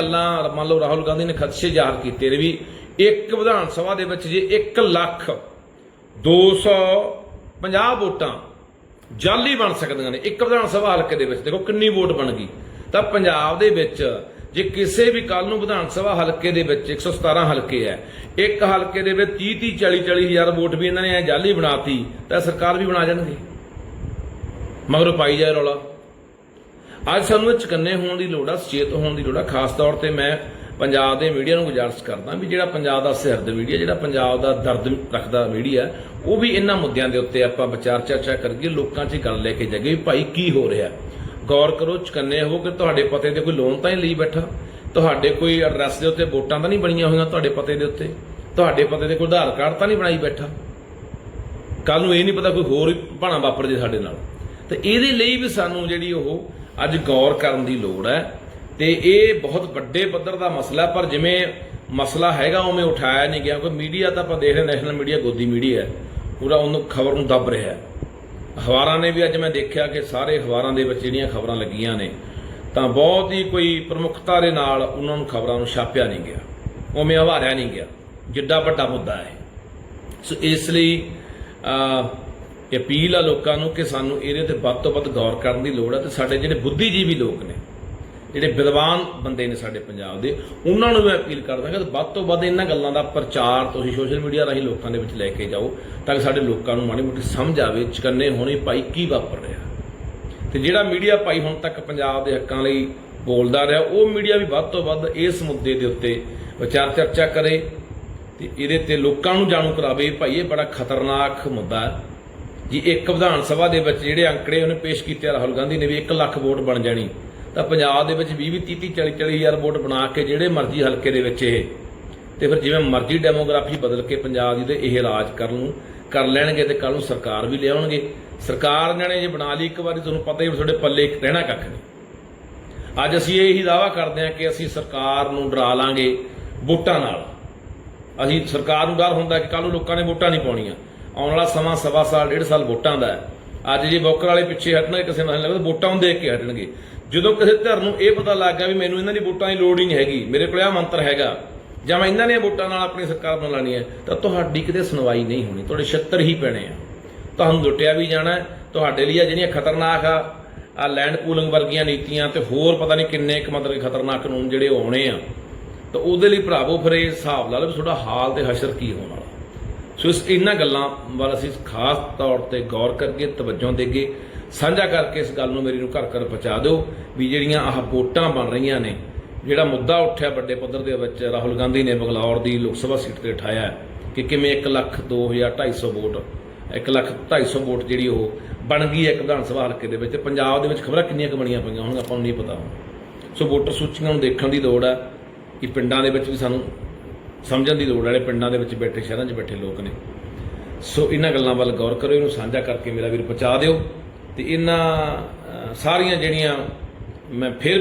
ਗੱਲਾਂ ਮੰਨ ਲਓ ਰਾਹੁਲ ਗਾਂਧੀ ਨੇ ਖਦਸ਼ੇ ਜ਼ਾਹਰ ਕੀਤੇ ਨੇ ਵੀ ਇੱਕ ਵਿਧਾਨ ਸਭਾ ਦੇ ਵਿੱਚ ਜੇ 1 ਲੱਖ 250 ਵੋਟਾਂ ਜਾਲੀ ਬਣ ਸਕਦੀਆਂ ਨੇ, ਇੱਕ ਵਿਧਾਨ ਸਭਾ ਹਲਕੇ ਦੇ ਵਿੱਚ। ਦੇਖੋ ਕਿੰਨੀ ਵੋਟ ਬਣ ਗਈ। ਤਾਂ ਪੰਜਾਬ ਦੇ ਵਿੱਚ ਜੇ ਕਿਸੇ ਵੀ ਕੱਲ ਨੂੰ ਵਿਧਾਨ ਸਭਾ ਹਲਕੇ ਦੇ ਵਿੱਚ 117 ਹਲਕੇ ਹੈ, ਇੱਕ ਹਲਕੇ ਦੇ ਵਿੱਚ 30 30 40 40 ਹਜ਼ਾਰ ਵੋਟ ਵੀ ਇਹਨਾਂ ਨੇ ਐਂ ਜਾਲੀ ਬਣਾਤੀ, ਤਾਂ ਸਰਕਾਰ ਵੀ ਬਣਾ ਜਾਣਗੇ। ਮਗਰ ਪਾਈ ਜਾਏ ਰੌਲਾ। ਅੱਜ ਸਾਨੂੰ ਇਹ ਚਕੰਨੇ ਹੋਣ ਦੀ ਲੋੜ ਆ, ਸੁਚੇਤ ਹੋਣ ਦੀ ਲੋੜ ਆ। ਖਾਸ ਤੌਰ ਤੇ ਮੈਂ ਪੰਜਾਬ ਦੇ ਮੀਡੀਆ ਨੂੰ ਗੁਜ਼ਾਰਿਸ਼ ਕਰਦਾ ਵੀ ਜਿਹੜਾ ਪੰਜਾਬ ਦਾ ਸਿਰਦ ਮੀਡੀਆ, ਜਿਹੜਾ ਪੰਜਾਬ ਦਾ ਦਰਦ ਰੱਖਦਾ ਮੀਡੀਆ, ਉਹ ਵੀ ਇਹਨਾਂ ਮੁੱਦਿਆਂ ਦੇ ਉੱਤੇ ਆਪਾਂ ਵਿਚਾਰ ਚਰਚਾ ਕਰੀਏ ਲੋਕਾਂ 'ਚ ਗੱਲ ਲੈ ਕੇ ਜਾਈਏ ਵੀ ਭਾਈ ਕੀ ਹੋ ਰਿਹਾ। ਗੌਰ ਕਰੋ, ਚਕੰਨੇ ਹੋ ਕਿ ਤੁਹਾਡੇ ਪਤੇ ਤੇ ਕੋਈ ਲੋਨ ਤਾਂ ਹੀ ਲਈ ਬੈਠਾ। ਤੁਹਾਡੇ ਕੋਈ ਐਡਰੈਸ ਦੇ ਉੱਤੇ ਵੋਟਾਂ ਤਾਂ ਨਹੀਂ ਬਣੀਆਂ ਹੋਈਆਂ ਤੁਹਾਡੇ ਪਤੇ ਦੇ ਉੱਤੇ। ਤੁਹਾਡੇ ਪਤੇ ਤੇ ਕੋਈ ਆਧਾਰ ਕਾਰਡ ਤਾਂ ਨਹੀਂ ਬਣਾਈ ਬੈਠਾ। ਕੱਲ ਨੂੰ ਇਹ ਨਹੀਂ ਪਤਾ ਕੋਈ ਹੋਰ ਭਾਣਾ ਵਾਪਰ ਜੇ ਸਾਡੇ ਨਾਲ। ਤੇ ਇਹਦੇ ਲਈ ਵੀ ਸਾਨੂੰ ਜਿਹੜੀ ਉਹ ਅੱਜ ਗੌਰ ਕਰਨ ਦੀ ਲੋੜ ਹੈ। ਤੇ ਇਹ ਬਹੁਤ ਵੱਡੇ ਪੱਧਰ ਦਾ ਮਸਲਾ ਪਰ ਜਿਵੇਂ ਮਸਲਾ ਹੈਗਾ, ਉਵੇਂ ਉਠਾਇਆ ਨਹੀਂ ਗਿਆ, ਕਿਉਂਕਿ ਮੀਡੀਆ ਤਾਂ ਆਪਾਂ ਦੇਖ ਰਹੇ ਨੈਸ਼ਨਲ ਮੀਡੀਆ ਗੋਦੀ ਮੀਡੀਆ ਹੈ। ਪੂਰਾ ਉਹਨੂੰ ਖਬਰ ਨੂੰ ਦੱਬ ਰਿਹਾ ਹੈ। ਅਖਬਾਰਾਂ ਨੇ ਵੀ ਅੱਜ ਮੈਂ ਦੇਖਿਆ ਕਿ ਸਾਰੇ ਅਖਬਾਰਾਂ ਦੇ ਵਿੱਚ ਜਿਹੜੀਆਂ ਖਬਰਾਂ ਲੱਗੀਆਂ ਨੇ, ਤਾਂ ਬਹੁਤ ਹੀ ਕੋਈ ਪ੍ਰਮੁੱਖਤਾ ਦੇ ਨਾਲ ਉਹਨਾਂ ਨੂੰ ਖਬਰਾਂ ਨੂੰ ਛਾਪਿਆ ਨਹੀਂ ਗਿਆ। ਉਵੇਂ ਹਵਾਰਿਆ ਨਹੀਂ ਗਿਆ। ਜਿੱਡਾ ਵੱਡਾ ਮੁੱਦਾ ਹੈ। ਸੋ ਇਸ ਲਈ ਅਪੀਲ ਆ ਲੋਕਾਂ ਨੂੰ ਕਿ ਸਾਨੂੰ ਇਹਦੇ ਤੇ ਵੱਧ ਤੋਂ ਵੱਧ ਗੌਰ ਕਰਨ ਦੀ ਲੋੜ ਹੈ ਤੇ ਸਾਡੇ ਜਿਹੜੇ ਬੁੱਧੀਜੀਵੀ ਲੋਕ ਨੇ, ਜਿਹੜੇ ਵਿਦਵਾਨ ਬੰਦੇ ਨੇ ਸਾਡੇ ਪੰਜਾਬ ਦੇ, ਉਹਨਾਂ ਨੂੰ ਮੈਂ ਅਪੀਲ ਕਰਦਾ ਕਿ ਵੱਧ ਤੋਂ ਵੱਧ ਇਹਨਾਂ ਗੱਲਾਂ ਦਾ ਪ੍ਰਚਾਰ ਤੁਸੀਂ ਸੋਸ਼ਲ ਮੀਡੀਆ ਰਾਹੀਂ ਲੋਕਾਂ ਦੇ ਵਿੱਚ ਲੈ ਕੇ ਜਾਓ ਤਾਂ ਕਿ ਸਾਡੇ ਲੋਕਾਂ ਨੂੰ ਮਾੜੀ ਮੋਟੀ ਸਮਝ ਆਵੇ ਚਕੰਨੇ ਹੋਣੇ ਭਾਈ ਕੀ ਵਾਪਰ ਰਿਹਾ। ਤੇ ਜਿਹੜਾ ਮੀਡੀਆ ਭਾਈ ਹੁਣ ਤੱਕ ਪੰਜਾਬ ਦੇ ਹੱਕਾਂ ਲਈ ਬੋਲਦਾ ਰਿਹਾ, ਉਹ ਮੀਡੀਆ ਵੀ ਵੱਧ ਤੋਂ ਵੱਧ ਇਸ ਮੁੱਦੇ ਦੇ ਉੱਤੇ ਵਿਚਾਰ ਚਰਚਾ ਕਰੇ ਤੇ ਇਹਦੇ ਤੇ ਲੋਕਾਂ ਨੂੰ ਜਾਣੂ ਕਰਾਵੇ। ਭਾਈ ਇਹ ਬੜਾ ਖਤਰਨਾਕ ਮੁੱਦਾ ਹੈ। ਜੀ ਇੱਕ ਵਿਧਾਨ ਸਭਾ ਦੇ ਵਿੱਚ ਜਿਹੜੇ ਅੰਕੜੇ ਉਹਨੇ ਪੇਸ਼ ਕੀਤੇ ਰਾਹੁਲ ਗਾਂਧੀ ਨੇ ਵੀ 1 ਲੱਖ ਵੋਟ ਬਣ ਜਾਣੀ। ਤਾਂ ਪੰਜਾਬ ਦੇ ਵਿੱਚ 20 20 30 40 40 ਹਜ਼ਾਰ ਵੋਟ ਬਣਾ ਕੇ ਜਿਹੜੇ ਮਰਜ਼ੀ ਹਲਕੇ ਦੇ ਵਿੱਚ ਇਹ, ਤੇ ਫਿਰ ਜਿਵੇਂ ਮਰਜ਼ੀ ਡੈਮੋਗ੍ਰਾਫੀ ਬਦਲ ਕੇ ਪੰਜਾਬ ਦੀ ਤੇ ਇਹ ਇਲਾਜ ਕਰਨ ਨੂੰ ਕਰ ਲੈਣਗੇ ਤੇ ਕੱਲ ਨੂੰ ਸਰਕਾਰ ਵੀ ਲਿਆਉਣਗੇ ਸਰਕਾਰ ਨੇ ਜੇ ਬਣਾ ਲਈ ਇੱਕ ਵਾਰੀ, ਤੁਹਾਨੂੰ ਪਤਾ ਹੀ ਵੀ ਤੁਹਾਡੇ ਪੱਲੇ ਰਹਿਣਾ ਕੱਖ ਨਹੀਂ। ਅੱਜ ਅਸੀਂ ਇਹੀ ਦਾਵਾ ਕਰਦੇ ਹਾਂ ਕਿ ਅਸੀਂ ਸਰਕਾਰ ਨੂੰ ਡਰਾ ਲਾਂਗੇ ਵੋਟਾਂ ਨਾਲ। ਅਸੀਂ ਸਰਕਾਰ ਨੂੰ ਡਰ ਹੁੰਦਾ ਕਿ ਕੱਲ ਨੂੰ ਲੋਕਾਂ ਨੇ ਵੋਟਾਂ ਨਹੀਂ ਪਾਉਣੀਆਂ। ਆਉਣ ਵਾਲਾ ਸਮਾਂ ਸਵਾ ਸਾਲ, ਡੇਢ ਸਾਲ ਵੋਟਾਂ ਦਾ ਹੈ। ਅੱਜ ਜੇ ਬੋਕਰ ਵਾਲੇ ਪਿੱਛੇ ਹਟਣਗੇ ਕਿਸੇ ਨੂੰ ਲੱਗਦਾ ਵੋਟਾਂ ਨੂੰ ਦੇਖ ਕੇ ਹਟਣਗੇ। ਜਦੋਂ ਕਿਸੇ ਧਿਰ ਨੂੰ ਇਹ ਪਤਾ ਲੱਗ ਗਿਆ ਵੀ ਮੈਨੂੰ ਇਹਨਾਂ ਦੀ ਵੋਟਾਂ ਦੀ ਲੋੜ ਹੀ ਨਹੀਂ ਹੈਗੀ, ਮੇਰੇ ਕੋਲ ਆ ਮੰਤਰ ਹੈਗਾ, ਜਾਂ ਮੈਂ ਇਹਨਾਂ ਦੀਆਂ ਵੋਟਾਂ ਨਾਲ ਆਪਣੀ ਸਰਕਾਰ ਬਣਾ ਲੈਣੀ ਹੈ, ਤਾਂ ਤੁਹਾਡੀ ਕਿਤੇ ਸੁਣਵਾਈ ਨਹੀਂ ਹੋਣੀ, ਤੁਹਾਡੇ 76 ਹੀ ਪੈਣੇ ਆ। ਤੁਹਾਨੂੰ ਲੁੱਟਿਆ ਵੀ ਜਾਣਾ ਤੁਹਾਡੇ ਲਈ ਆ ਜਿਹੜੀਆਂ ਖਤਰਨਾਕ ਆ ਆ ਲੈਂਡ ਪੂਲਿੰਗ ਵਰਗੀਆਂ ਨੀਤੀਆਂ ਤੇ ਹੋਰ ਪਤਾ ਨਹੀਂ ਕਿੰਨੇ ਕੁ ਮਤਲਬ ਕਿ ਖਤਰਨਾਕ ਕਾਨੂੰਨ ਜਿਹੜੇ ਉਹ ਆਉਣੇ ਆ। ਤਾਂ ਉਹਦੇ ਲਈ ਭਰਾਵੋ ਫਿਰ ਇਹ ਹਿਸਾਬ ਲਾ ਲਓ ਵੀ ਤੁਹਾਡਾ ਹਾਲ ਤੇ ਹਸ਼ਰ ਕੀ ਹੋਣ ਵਾਲਾ। ਸੋ ਇਸ ਇਹਨਾਂ ਗੱਲਾਂ ਵੱਲ ਅਸੀਂ ਖਾਸ ਤੌਰ ਤੇ ਗੌਰ ਕਰਕੇ ਤਵੱਜੋ ਦੇਗੇ। ਸਾਂਝਾ ਕਰਕੇ ਇਸ ਗੱਲ ਨੂੰ ਮੇਰੀ ਨੂੰ ਘਰ ਘਰ ਪਹੁੰਚਾ ਦਿਓ ਵੀ ਜਿਹੜੀਆਂ ਆਹ ਵੋਟਾਂ ਬਣ ਰਹੀਆਂ ਨੇ, ਜਿਹੜਾ ਮੁੱਦਾ ਉੱਠਿਆ ਵੱਡੇ ਪੱਧਰ ਦੇ ਵਿੱਚ ਰਾਹੁਲ ਗਾਂਧੀ ਨੇ ਬਗਲੌਰ ਦੀ ਲੋਕ ਸਭਾ ਸੀਟ ਤੇ ਉਠਾਇਆ ਕਿ ਕਿਵੇਂ 1 ਲੱਖ 2250 ਵੋਟ 1 ਲੱਖ 250 ਵੋਟ ਜਿਹੜੀ ਉਹ ਬਣ ਗਈ ਹੈ ਇੱਕ ਵਿਧਾਨ ਸਭਾ ਹਲਕੇ ਦੇ ਵਿੱਚ। ਪੰਜਾਬ ਦੇ ਵਿੱਚ ਖਬਰਾਂ ਕਿੰਨੀਆਂ ਕੁ ਬਣੀਆਂ ਪਈਆਂ ਹੁਣ ਆਪਾਂ ਨੂੰ ਨਹੀਂ ਪਤਾ ਸੋ ਵੋਟਰ ਸੂਚੀਆਂ ਨੂੰ ਦੇਖਣ ਦੀ ਲੋੜ ਹੈ ਕਿ ਪਿੰਡਾਂ ਦੇ ਵਿੱਚ ਵੀ ਸਾਨੂੰ ਸਮਝਣ ਦੀ ਲੋੜ ਵਾਲੇ ਪਿੰਡਾਂ ਦੇ ਵਿੱਚ ਬੈਠੇ, ਸ਼ਹਿਰਾਂ 'ਚ ਬੈਠੇ ਲੋਕ ਨੇ। ਸੋ ਇਹਨਾਂ ਗੱਲਾਂ ਵੱਲ ਗੌਰ ਕਰੋ, ਇਹਨੂੰ ਸਾਂਝਾ ਕਰਕੇ ਮੇਰਾ ਵੀਰ ਪਹੁੰਚਾ ਦਿਓ। ਤੇ ਇਹਨਾਂ ਸਾਰੀਆਂ ਜਿਹੜੀਆਂ ਮੈਂ ਫਿਰ